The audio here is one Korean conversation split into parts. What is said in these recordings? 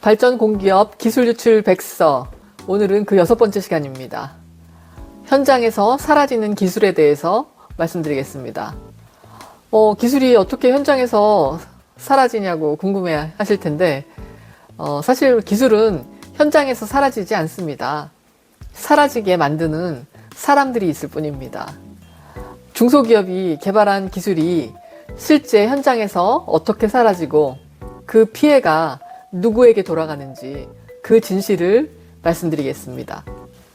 발전 공기업 기술 유출 백서. 오늘은 그 여섯 번째 시간입니다. 현장에서 사라지는 기술에 대해서 말씀드리겠습니다. 어, 기술이 어떻게 현장에서 사라지냐고 궁금해 하실 텐데, 어, 사실 기술은 현장에서 사라지지 않습니다. 사라지게 만드는 사람들이 있을 뿐입니다. 중소기업이 개발한 기술이 실제 현장에서 어떻게 사라지고 그 피해가 누구에게 돌아가는지 그 진실을 말씀드리겠습니다.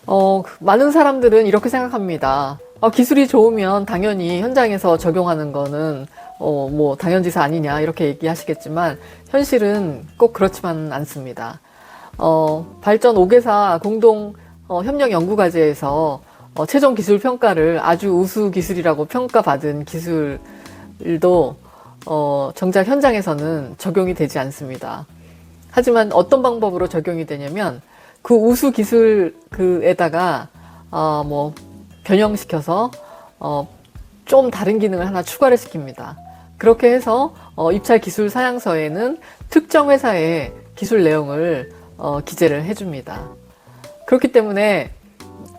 어, 많은 사람들은 이렇게 생각합니다. 어, 기술이 좋으면 당연히 현장에서 적용하는 거는 어, 뭐 당연지사 아니냐 이렇게 얘기하시겠지만 현실은 꼭 그렇지만은 않습니다. 어, 발전 5개사 공동 어, 협력 연구과제에서 어, 최종 기술 평가를 아주 우수 기술이라고 평가받은 기술도 어, 정작 현장에서는 적용이 되지 않습니다. 하지만 어떤 방법으로 적용이 되냐면 그 우수 기술 그에다가 어, 뭐 변형시켜서 어, 좀 다른 기능을 하나 추가를 시킵니다. 그렇게 해서 어, 입찰 기술 사양서에는 특정 회사의 기술 내용을 어, 기재를 해줍니다. 그렇기 때문에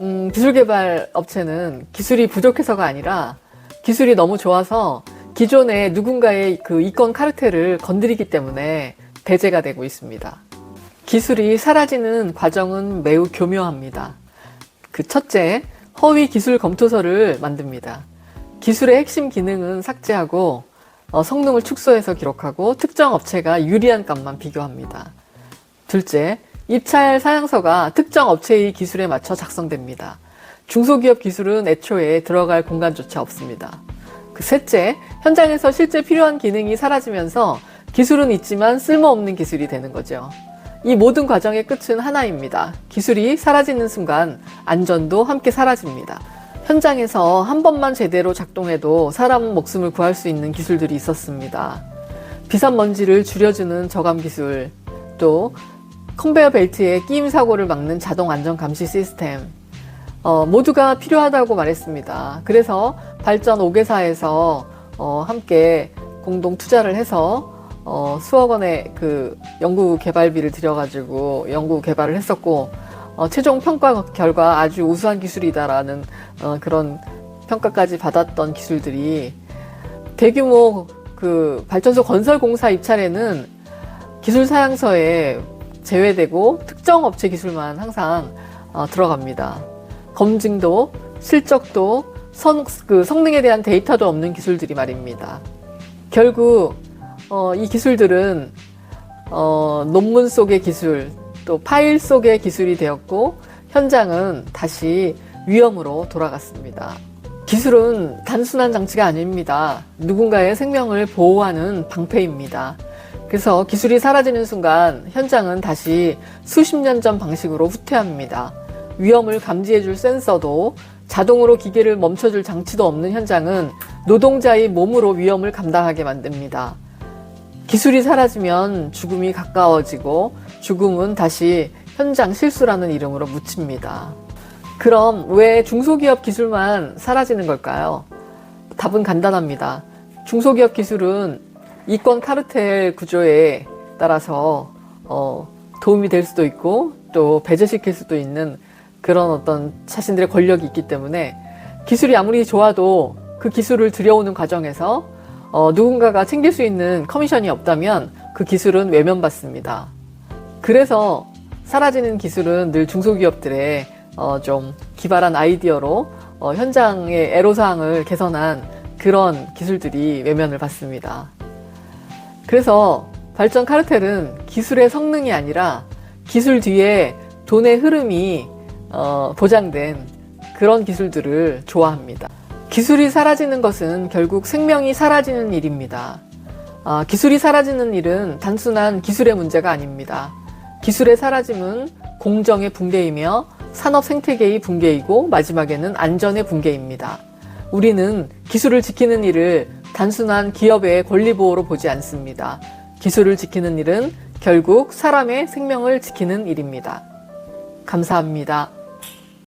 음, 기술 개발 업체는 기술이 부족해서가 아니라 기술이 너무 좋아서 기존의 누군가의 그 이권 카르텔을 건드리기 때문에 배제가 되고 있습니다. 기술이 사라지는 과정은 매우 교묘합니다. 그 첫째, 허위 기술 검토서를 만듭니다. 기술의 핵심 기능은 삭제하고 어, 성능을 축소해서 기록하고 특정 업체가 유리한 값만 비교합니다. 둘째, 입찰 사양서가 특정 업체의 기술에 맞춰 작성됩니다. 중소기업 기술은 애초에 들어갈 공간조차 없습니다. 그 셋째, 현장에서 실제 필요한 기능이 사라지면서 기술은 있지만 쓸모없는 기술이 되는 거죠. 이 모든 과정의 끝은 하나입니다. 기술이 사라지는 순간 안전도 함께 사라집니다. 현장에서 한 번만 제대로 작동해도 사람 목숨을 구할 수 있는 기술들이 있었습니다. 비산 먼지를 줄여주는 저감 기술, 또 컨베이어 벨트의 끼임 사고를 막는 자동 안전 감시 시스템, 어, 모두가 필요하다고 말했습니다. 그래서 발전 5개사에서 어, 함께 공동 투자를 해서 어, 수억 원의 그 연구 개발비를 들여가지고 연구 개발을 했었고 어, 최종 평가 결과 아주 우수한 기술이다라는 어, 그런 평가까지 받았던 기술들이 대규모 그 발전소 건설 공사 입찰에는 기술 사양서에 제외되고 특정 업체 기술만 항상 어, 들어갑니다. 검증도 실적도 성, 그 성능에 대한 데이터도 없는 기술들이 말입니다. 결국 어, 이 기술들은 어, 논문 속의 기술 또 파일 속의 기술이 되었고 현장은 다시 위험으로 돌아갔습니다. 기술은 단순한 장치가 아닙니다. 누군가의 생명을 보호하는 방패입니다. 그래서 기술이 사라지는 순간 현장은 다시 수십 년 전 방식으로 후퇴합니다. 위험을 감지해줄 센서도 자동으로 기계를 멈춰줄 장치도 없는 현장은 노동자의 몸으로 위험을 감당하게 만듭니다. 기술이 사라지면 죽음이 가까워지고 죽음은 다시 현장 실수라는 이름으로 묻힙니다. 그럼 왜 중소기업 기술만 사라지는 걸까요? 답은 간단합니다. 중소기업 기술은 이권 카르텔 구조에 따라서 어, 도움이 될 수도 있고 또 배제시킬 수도 있는 그런 어떤 자신들의 권력이 있기 때문에 기술이 아무리 좋아도 그 기술을 들여오는 과정에서 어, 누군가가 챙길 수 있는 커미션이 없다면 그 기술은 외면받습니다. 그래서 사라지는 기술은 늘 중소기업들의 어, 좀 기발한 아이디어로 어, 현장의 애로사항을 개선한 그런 기술들이 외면을 받습니다. 그래서 발전 카르텔은 기술의 성능이 아니라 기술 뒤에 돈의 흐름이 어, 보장된 그런 기술들을 좋아합니다. 기술이 사라지는 것은 결국 생명이 사라지는 일입니다. 아, 기술이 사라지는 일은 단순한 기술의 문제가 아닙니다. 기술의 사라짐은 공정의 붕괴이며 산업 생태계의 붕괴이고 마지막에는 안전의 붕괴입니다. 우리는 기술을 지키는 일을 단순한 기업의 권리 보호로 보지 않습니다. 기술을 지키는 일은 결국 사람의 생명을 지키는 일입니다. 감사합니다.